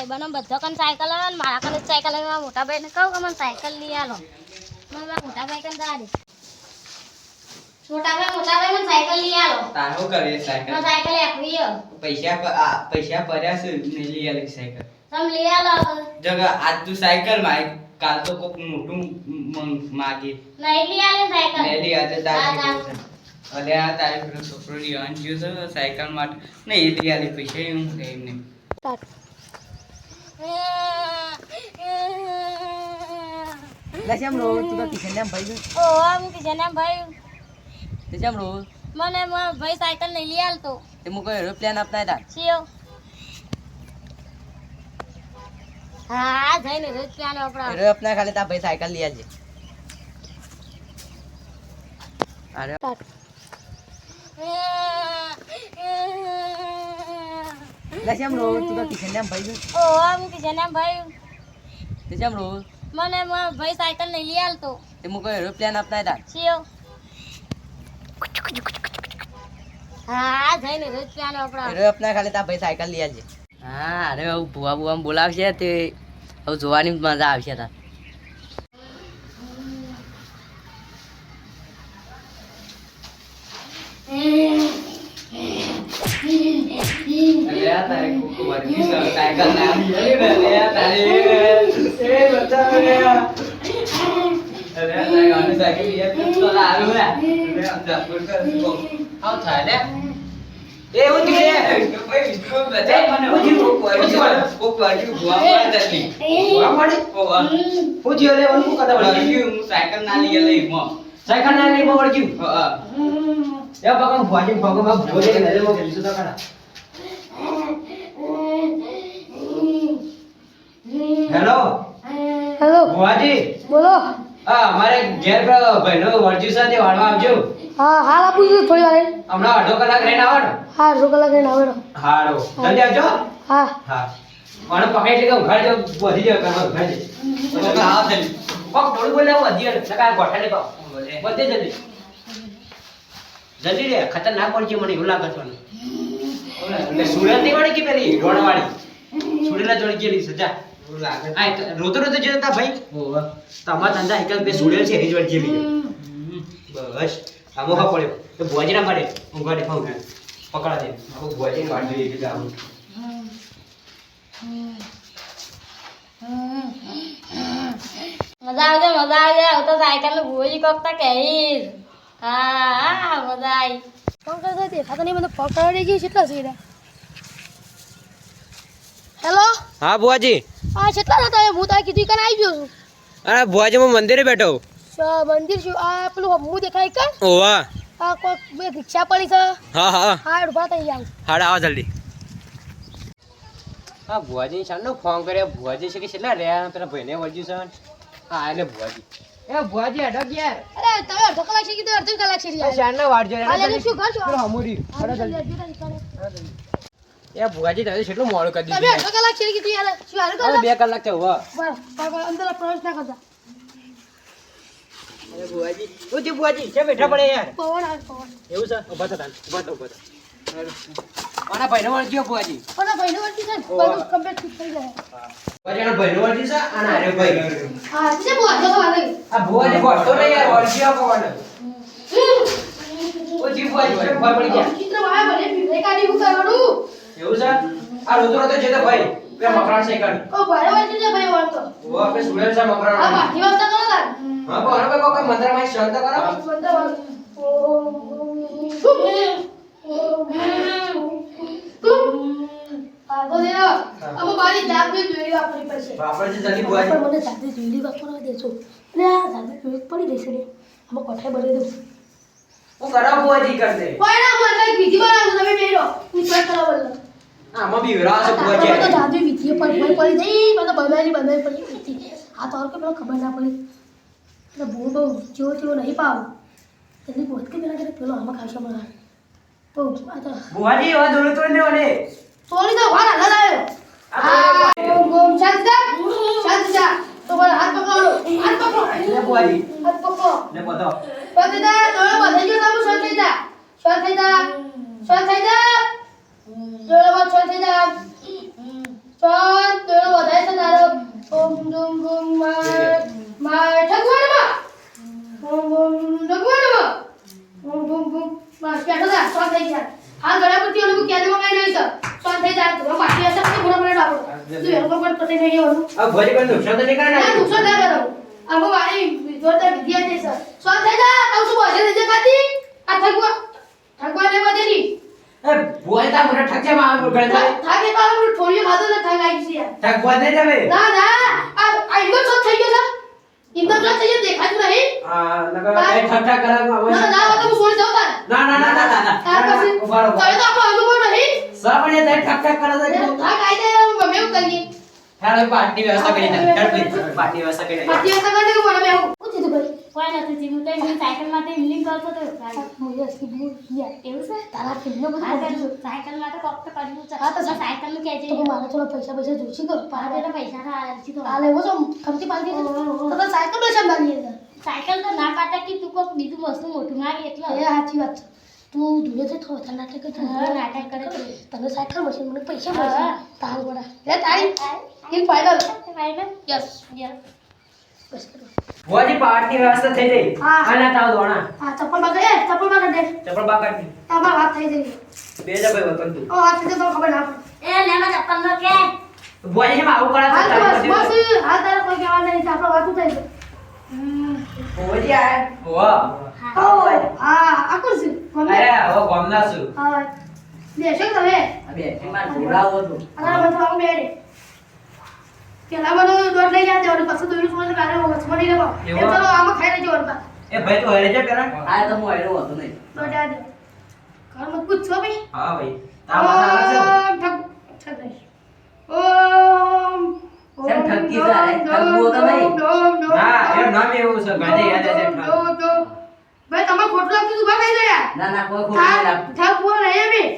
ભાઈ બનો બધો કન સાયકલ આવે ને મારા કને સાયકલ આવે. મારા મોટા ભાઈને કહું કે મને સાયકલ લઈ આલો. મારા મોટા ભાઈ કન દાડે મોટા ભાઈ મોટા ભાઈ મને સાયકલ લઈ આલો. તારો કરે સાયકલ? મને સાયકલ હો. પૈસા આ પૈસા ભર્યા છે ને લઈ આલે સાયકલ. તમ લઈ આલો જગ આજ તું સાયકલમાં કાલ તો કોક મોટું માગી. નહીં લઈ આલે સાયકલ. ને લઈ આજે હા, તારી અલે આ તારી છોકરો ગયો છે સાયકલ માટે. ને એ લઈ આલી પૈસા એમ એમને કેમ રો તું તો કિશન ને ભાઈ ઓ આમ કે ભાઈ તે કેમ રો મને મારો ભાઈ સાયકલ નહીં લઈ આલતો તે મુકો એરોપ્લેન આપતા હતા શિયો હા જઈને રોજ આપણા એરો આપના ખાલી તા ભાઈ સાયકલ લઈ આવજે અરે કેમ રો તું તો કિશન ને ભાઈ ઓ આમ કે ભાઈ તે કેમ રો મને મારો ભાઈ સાયકલ નહીં લઈ આલતો તે મુકો એરોપ્લેન આપતા હતા હા જઈને ખાલી તા ભાઈ સાયકલ લઈ આવજે હા અરે હવે ભુવા ભુવા બોલાવશે તે હવે જોવાની મજા આવશે તાર સાયકલ ના લઈ આલી મો સાયકલ ના લઈ મોડ ગયું હા એ બકા ભુવાજી ભગો માં ભૂવો દે નજરમાં ગયું તો ખરા હેલો. ભુવાજી બોલો. હા અમારે ઘેર ભાઈનો વર્જી સાથે વાળવા આવજો. હા હાલ આપું છું થોડી વાર. હમણાં અડધો કલાક રહીને આવવાનો હા અડધો કલાક રહીને આવેલો હારો જલ્દી આવજો. હા. હા. મને પકડી એટલે કે ઉઘાડ જો વધી જાય કરવા ઉઘાડ તો હા થઈ પગ થોડું બોલે વધી જાય સકા ગોઠા ને પાવ બોલે. વધે જલ્દી. જલ્દી રે ખતરનાક પડશે મને એવું લાગે છે. એટલે સુરતની વાળી કે પેલી રોણ વાળી સુરેલા જોડી ગયેલી સજા આ એક રોતો રોતો જતો હતા ભાઈ. તમાર ધંધા એકલ બે સુડેલ છે? એની જોડે ગયેલી બસ. આમો હા પડ્યો તો ભોજી ના પડે ઊંઘાડે ફાઉ પકડા દે. આખું ભોજી ની વાટ જોઈએ જાવ મજા આવજે મજા આવજે. હું તો સાયકલનું ભોજી કોકતા કહીશ. હા હા મજા આવી ફોન કરતો દેખાતો નહીં મને પકડી ગયું ગઈ કેટલા છે રે હેલો? હા ભુવાજી. હા કેટલા હતા હું તારે કીધું કે આવી ગયો છું. અરે ભુવાજી હું મંદિરે બેઠો મંદિર શું? આ પેલું હમું દેખાય કે? ઓવા આ કોક બે રિક્ષા પડી છે. હા હા. હા ઊભા થઈ જાવ હાડ આવો જલ્દી. હા ભુવાજી શાનનો ફોન કર્યો. ભુવાજી છે કે કેટલા રહ્યા? પેલા ભાઈને વળજ્યું છે. હા એટલે ભુવાજી. એ ભુવાજી અડો ગયા અરે તમે અડધો કલાક છે કીધું અડધો કલાક છે યાર શાનનો વાડ જો એટલે શું કરશો? હમુરી જલ્દી, જલ્દી. એ ભુવાજી તમે કેટલું મોડું કરી દીધું અડધો કલાક છે કીધું યાર શું હાલ કરો બે કલાક છે હોવા અંદર પ્રવેશ ના કરતા. અરે ભુવાજી હું થયું ભુવાજી છે બેઠા પડે યાર? પવન આવે પવન. એવું છે? ઊભા થતા ઊભા થા ઊભા થા. મારા ભાઈનો વળગ્યો ભુવાજી પણ ભાઈ નો વળતી છે. બધું fit થઈ જાય. ભુવાજીનો ભાઈનો વળગ્યો છે અને આરે ભાઈ હા છે અડધો કલાક નહીં આ ભુવાજી ભરતો નહીં યાર વળગ્યો કોણ ઓ જી ભુવાજી કેમ ભર પડી ગયા? ચિત્ર વાય ભલે ભીડે કાઢી હું કરવાનું એવું છે? આ રોતો રોતો જે તો ભાઈ પેલા મકરાણ છે કણ કો ભારે વળતી છે ભાઈ વળતો ઓ આપે સુડેલ છે આ મકરાણ બાકી વાત કરો તાર. હા પણ હવે કોઈ મંત્રમાં શાંત કરો શાંત આ તો આ કરા આમાં બી વિરાસ તો ભુવાજી જાદુ વિધિ પડી પડી જઈ મને બનાવી બનાવી પડી હતી આ તો કે પેલા ખબર ના પડી. એટલે બહુ બહુ જેવો તેવો નહીં પાવ એની ગોત કે પેલા કે પેલો આમાં ખાશો મને તો આ તો ભુવાજી હવે દોડો તોડ ને ઓને સોની તો વાર હાલ આવ્યો ગોમ શાંત શાંત થા તો બોલ હાથ પકડો હાથ પકડો. લે ભુવાજી હાથ પકડો. લે બધો. બધે જો બંધ થઈ તમે શાંત થઈ જા શાંત થઈ જા શાંત થઈ જા ડોળો બંધ શાંત થઈ જા શાંત જા સોન થઈ જા હાલ ગણપતિ ઓલું કેદમાં કઈ નહીં સર સોન થઈ જા તો બાકી હશે તો ઘોડા મને ડાબો તું પર પતે થઈ ગયો આ ભુવાજી પણ નુકસાન તો નહીં કરે ના ને નુકસાન ના કરો. આમ વાળી જોરદાર વિદ્યા છે સર. સો થઈ જા? કહું શું બોજે નહીં ખાતી આ ઠગવા ઠગવા ને બધેની એ ભુવાજી તાર મોટા ઠક છે ગણ થાય? થાકે તો આપણે થોડી ખાધો ને ઠગ આવી છે ભુવા નહીં જમે ના ના. આ આ ઇન્દો શોટ થઈ ગયો સર. ઇન્દો શોટ થઈ ગયો દેખાતું નહીં. આ કઈ ઠક ઠક કરે ના ના તો હું સોઈ જાઉં તાર. ના ના ના ના ના તાર પછી તો આપણો અનુભવ નહીં. સાપણે તે ઠક ઠક કરે છે આ કાયદે અમે એવું કરીએ. હેડ પાર્ટી વ્યવસ્થા કરી દે હેડ પાર્ટી વ્યવસ્થા કરી દે પાછી હસા કરી દે મને મેં હું કીધું ભાઈ કોઈ નથી જીવું. તો એમની સાયકલ માટે ઇવનિંગ કરતો તો ગાડી. મોય અસકી બહુ યાર એવું છે? તારા ફિલ્મ બધું હા કરી સાયકલ માટે કોક તો કરવું છે હા તો સાયકલનું કહેજે. તો મારે ચલો પૈસા પૈસા જોઈશે પાડે પાડે તો પૈસા ના તો આ લેવો છો? ખમતી તો તો સાયકલ પૈસા મારી છે સાયકલ તો ના પાડે કે તું કોક બીજું વસ્તુ મોટું મારી એ સાચી વાત છે. તું ધુએ છે થોડો થા નાટક કરી નાટક કરે તને સાયકલ મશીન મને પૈસા મળશે. તાર ગોડા લે તારી in final final yes yes બસ કરો પાર્ટી વ્યવસ્થા થઈ ગઈ. હા. આના તાવ દોણા હા ચપ્પલ બાગ એ ચપ્પલ બાગ દે. ચપ્પલ બા કાઢી તમાર વાત થઈ ગઈ. બે જ ભાઈ વતન તું. ઓ વાત થઈ તો ખબર ના એ લેવા ચપ્પલ નો કે. વોજી માં આવું કરા તો બસ બધી- બસ હાલ તારે કોઈ કહેવા નહીં તો આપણે વાતું થઈ ગઈ આયા વાહ ઓ હા આ કોણ છે અરે હવે ગોમના છું. હા. દેશો તમે. આ બેટરીમાં જોડાવો હતો અરે તો આવું બેડે. પેલા મને દોડ લઈ ગયા અને પછી દોડ્યું સોને કાલે વચમાં લેવો. એ ચલો આમાં ખાઈ લેજો વરપા એ ભાઈ તો હરે છે પેલા. આ તો હું આયરો હતો નહીં. દોડ આ દે ઘર મત પૂછો ભાઈ? હા ભાઈ. તાવ આવે છે? ઓમ ઠગ ઠગ ઓમ કેમ ઓમ જાય? ડોમ, તો નહીં. ડોમ, ડોમ, ના એમ નામ એવું છે ગાંધી યાદ છે ડોમ, ડોમ, ડોમ. ભાઈ તમે ખોટું લાગતું હતું, ઊભા ગયા. ના ના કોઈ ખોટું નહીં લાગતું. ઠગ પૂરો નહીં એમ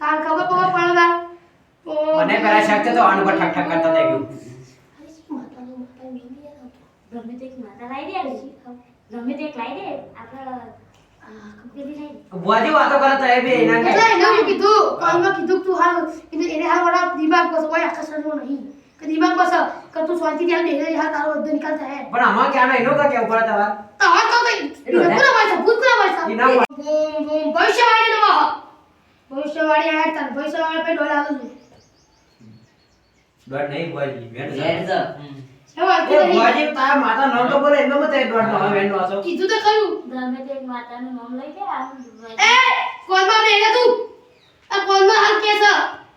તાર ખબર ખબર પડે. તાર. ઓમ. મને પેલા શક્ય તો આનું પર ઠક ઠક કરતા થઈ ગયું માતાનું માતાનું જોઈ યાર આવતું. ગમે તે એક માતા લાવી દે ગમે તે એક લાવી દે આપણે આ ભુવાજી વાતો કરે તો એ બી એના એટલે એને કીધું કોલમાં કીધું તું હાલ એને એને હાલ મારા દિમાગ બસ કોઈ આખા શરીરનો નહીં. કે દિમાગ બસ કે તું શાંતિથી હાલ બેહી હાલ તારો બધો નિકાલ થાય. પણ આમાં ક્યાં એનો કા કેવું પડે તમારે તો તો કઈ પૂરા પૈસા પૂરા ના હોય. બૂમ બૂમ ભવિષ્યવાણી નમઃ ભવિષ્યવાણી આયા તાર ભવિષ્યવાણી પે ડોલા આલું દોડ નહીં ભુવાજી વેણ છે. ભુવાજી તારા માતા નામ તો બોલે એમનો મત એ નો હવે વેણ આસો કીધું તો ખરું ગમે તે માતાનું નામ લઈ દે આ એ કોલમાં બેહી જા તું. આ કોલમાં હાલ કે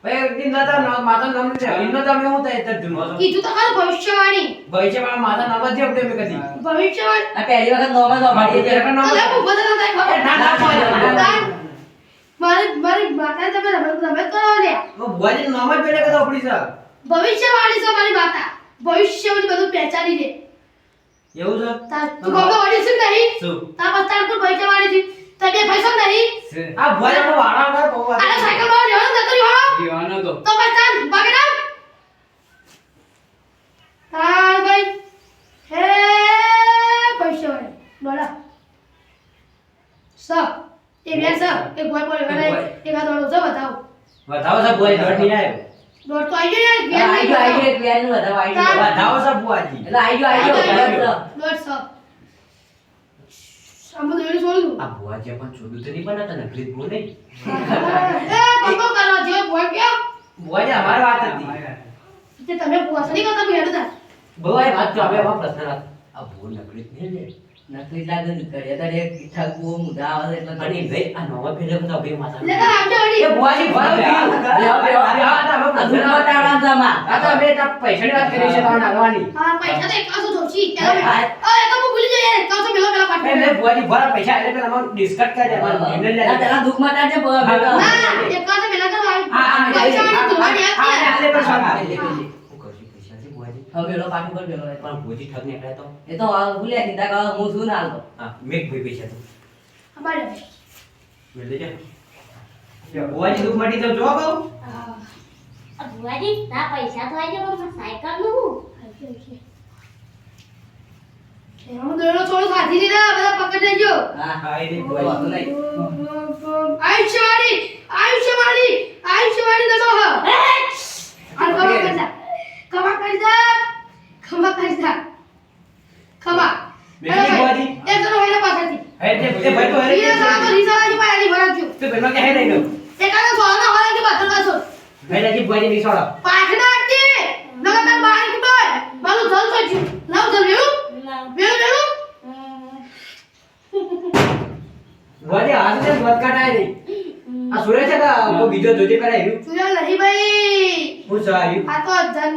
ભાઈ એક દિન નતા નામ માતા નામ છે ઇનો તમે હું થાય તે ધુનો છો કીધું તો ખરું ભવિષ્યવાણી. ભવિષ્ય માતા નામ જ આપણે મેં કદી. ભવિષ્યવાણી. આ પહેલી વખત નોમાં તો મારી પાડી નામ અલા હું બધા થાય ખબર એ ના, ના, ના, ના, ના. મારી મારી માતા તમે રમત રમત કરો લ્યા. ભુવાજી નામ જ પેલે કદો આપડી ભવિષ્યવાણી છે મારી માતા. ભવિષ્યવાણી બધું પહેચાની દે એવું છે? તું કોકો વળી છે નહીં? શું? તાર પસ્તાર તું ભવિષ્યવાણી છે. તને પૈસો નહીં? આ ભોય નો વાળા ના બહુ વાત. આને સાયકલમાં લેવાનો નકરી હોળો દીવાનો તો. તો પસ્તાર બગડા તાર ભાઈ. હે ભવિષ્યવાણી. બોલા. સ. એ બે સ. એ ભોય બોય વરાય એક આ દોડો બતાવ. બતાવો ભોય છે ભુવાજી દોડ નહીં આવ્યો. દોડ તો આવી ગયો ને આઈ ગયો ગયો એક નું વધારે આઈ ગયો વધાવો છે ભુવાજી એટલે આઈ ગયો આઈ ગયો. દોડ સ સાંભળ દોડી છોડું આ ભુવાજી પણ છોડ્યું તો નહીં બનાતા ને પ્લીઝ બોલ એ પપ્પો કરો જે બોય કેમ ભુવાજી અમારી વાત હતી તે તમે પુવાસણી કરતા હું હેડું વાત તો હવે એમાં પ્રશ્ન આ ભૂલ નકળી નહીં લે નકળી લાગે ને કરે તારે એક ઠાક મુદા આવે એટલે ઘણી ભાઈ આ નવા પેલે બધા ભાઈ માતા લે તાર અડી એ વળી ભુવાજી ભલે બેહો, બેહો, જમા. આ તો બે તા પૈસાની વાત કરી છે તમારે નાખવાની હા પૈસા તો એકાસો જોશી હા. પેલા એ તો હું ભૂલી જઈએ એકાસો પેલો પેલા પાઠ એટલે ભુવાજી ભરા પૈસા એટલે પેલા અમારું ડિસ્કટ કરે છે અમારું નિર્ણય લે આ છે. પેલા દુઃખમાં ટાળજે, ભેગા. ના એકાસો પેલા કરો હા, હા, પૈસા વાળી ધોવાની હા, હા, આપી હા, હા, હા, લે, લે, લે. હું કરશું પૈસાથી ભુવાજી? હવે પેલો પાછું કર પેલો. પણ ભુવાજી ઠગ નીકળે તો એ તો ભૂલ્યા કીધા કે હું શું ના હાલતો. હા મેઘ ભાઈ પૈસા તો અમારે મેળ દેજો જો ભુવાજી દુઃખ મટી તો જો કહું ભુવાજી ના પૈસા તો આવી જાય પણ સાયકલનું? એમાં દોડો થોડું ખાધી લીધા બધા પકડી લેજો હા, હા એ નહીં. ભુવાજી નહીં. આયુષ્યવાણી આયુષ્યવાણી આયુષ્યવાણી નમઃ આ ખમા કરી દા ખમા કરી દા ખમા કરી દા ખમા ભુવાજી. એક જણો હોય ને પાછળથી. હે તે તે ભાઈ તો હે. ઈ સાલા તો રીસાલા જ પાડી ભરાજો. તું પેલો કે હે નહીં નો એ કાલે સોના કાસો ભાઈ પાછના આટી નગર બારી કે બોય મારું જલ સોજી લાવ જલ વેલું. વેલું વેલું. ભુવાજી હાથ ને બત કાઢાય નહીં આ સુરે છે કે બીજો જોજે પેલા હેર્યું તું નહીં ભાઈ. હું સારી આ તો ધન